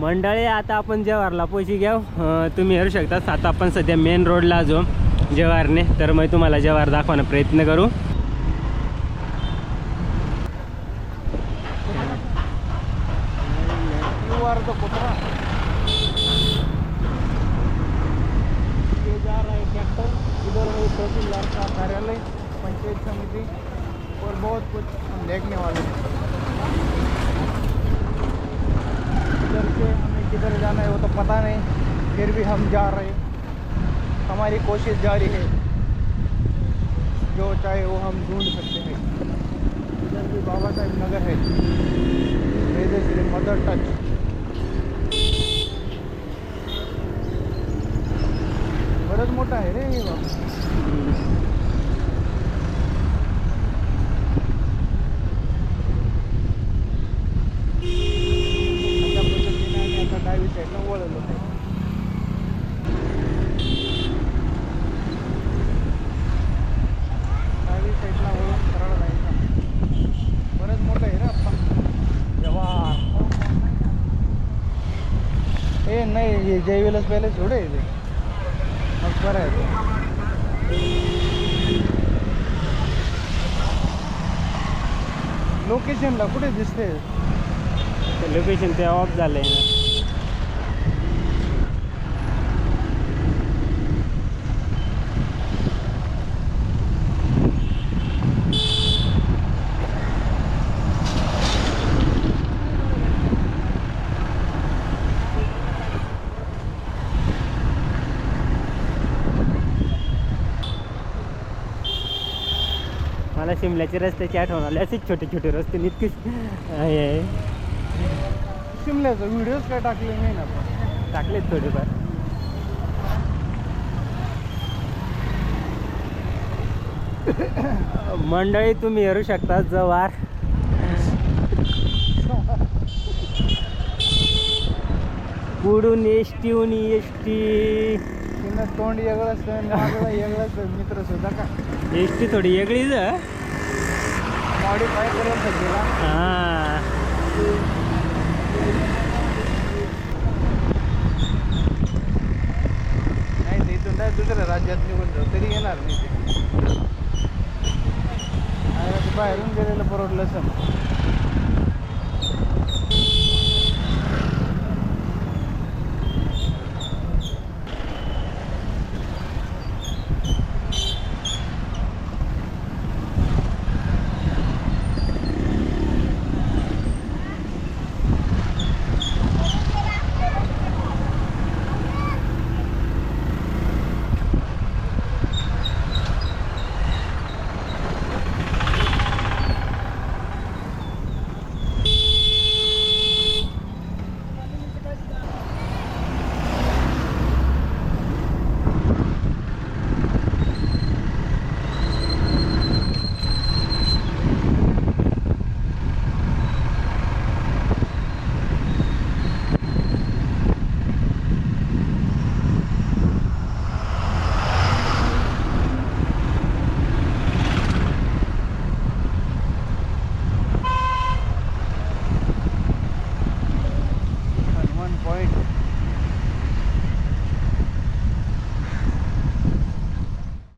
मंडळी आता आपण जेवारला पैसे घ्याव तुम्ही हेरू शकता. आता आपण सध्या मेन रोडला जो जवाहरने. तर मग तुम्हाला जेवार दाखवण्याचा प्रयत्न करू. कार्यालय पंचायत समिति और बहुत कुछ हम देखने वाले हैं। पता नहीं, फिर भी हम जा रहे हैं। हमारी कोशिश जारी है। जो चाहे वो हम ढूंढ सकते हैं। इधर भी बाबा साहेब नगर है। Vedashree Mother Touch. बरंच मोठं आहे रे हे बाबा। डावी साईडला नाही हे जयविलास पॅलेस थोडे आहे ते. मग बरं आहे ते. लोकेशनला कुठे दिसते लोकेशन ते ऑफ झालंय आहे मला शिमल्याचे रस्त्याची आठवण आली. असेच छोटे छोटे रस्ते इतके आहे आहे. शिमल्याचा व्हिडिओज काय टाकले नाही ना टाकलेत थोडेफार. मंडळी तुम्ही हेरू शकता जवार. पुढून एस टीहून एस टी तिनं तोंड वेगळं असतं मागला वेगळं असतं मित्र सुद्धा का? एस टी थोडी वेगळीच. मॉडीफाय करेल सध्याला हा. नाही ते इथून नाही दुसऱ्या राज्यात निघून जाऊ तरी येणार नाही ते. बाहेरून गेलेलं परवडलं सण